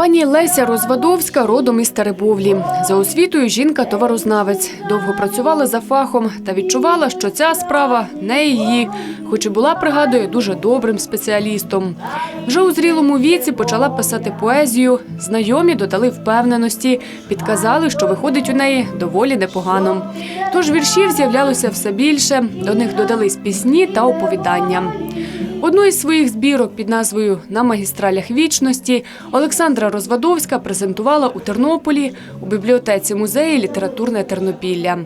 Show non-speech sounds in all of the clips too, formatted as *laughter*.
Пані Леся Розвадовська родом із Теребовлі. За освітою жінка товарознавець. Довго працювала за фахом та відчувала, що ця справа не її, хоч і була, пригадує, дуже добрим спеціалістом. Вже у зрілому віці почала писати поезію. Знайомі додали впевненості, підказали, що виходить у неї доволі непогано. Тож віршів з'являлося все більше. До них додались пісні та оповідання. Одну із своїх збірок під назвою На магістралях вічності Олександра Розвадовська презентувала у Тернополі у бібліотеці музею Літературне Тернопілля.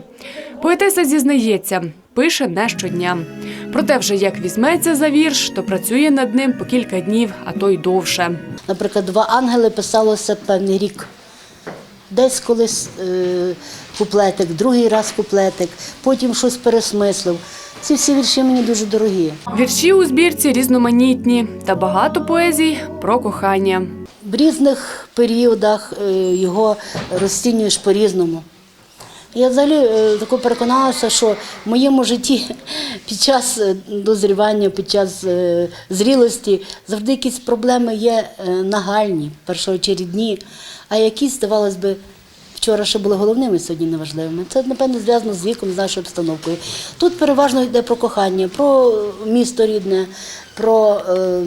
Поетеса зізнається, пише не щодня. Проте, вже як візьметься за вірш, то працює над ним по кілька днів, а то й довше. Наприклад, два ангели писалося певний рік. Десь колись е, куплетик, другий раз куплетик, потім щось пересмислив. Ці всі вірші мені дуже дорогі. Вірші у збірці різноманітні та багато поезій про кохання. В різних періодах е, його розцінюєш по-різному. Я взагалі е, тако переконалася, що в моєму житті *laughs* під час е, дозрівання, під час зрілості завжди якісь проблеми є нагальні, першоочередні, а якісь, здавалось би, вчора ще були головними, сьогодні неважливими. Це, напевно, зв'язано з віком, з нашою обстановкою. Тут переважно йде про кохання, про місто рідне, про, е,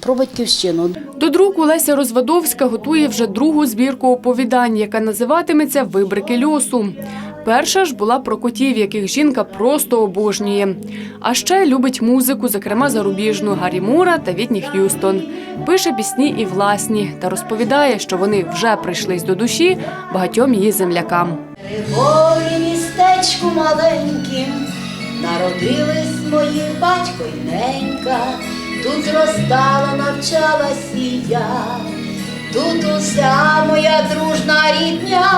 про батьківщину. До друку Леся Розвадовська готує вже другу збірку оповідань, яка називатиметься Вибрики льосу. Перша ж була про котів, яких жінка просто обожнює. А ще любить музику, зокрема зарубіжну Гаррі Мура та Вітні Х'юстон. Пише пісні і власні та розповідає, що вони вже прийшлись до душі багатьом її землякам. Григорі містечку маленьким народились мої батько й ненька, тут зростала, навчалась і я, тут уся моя дружна рідня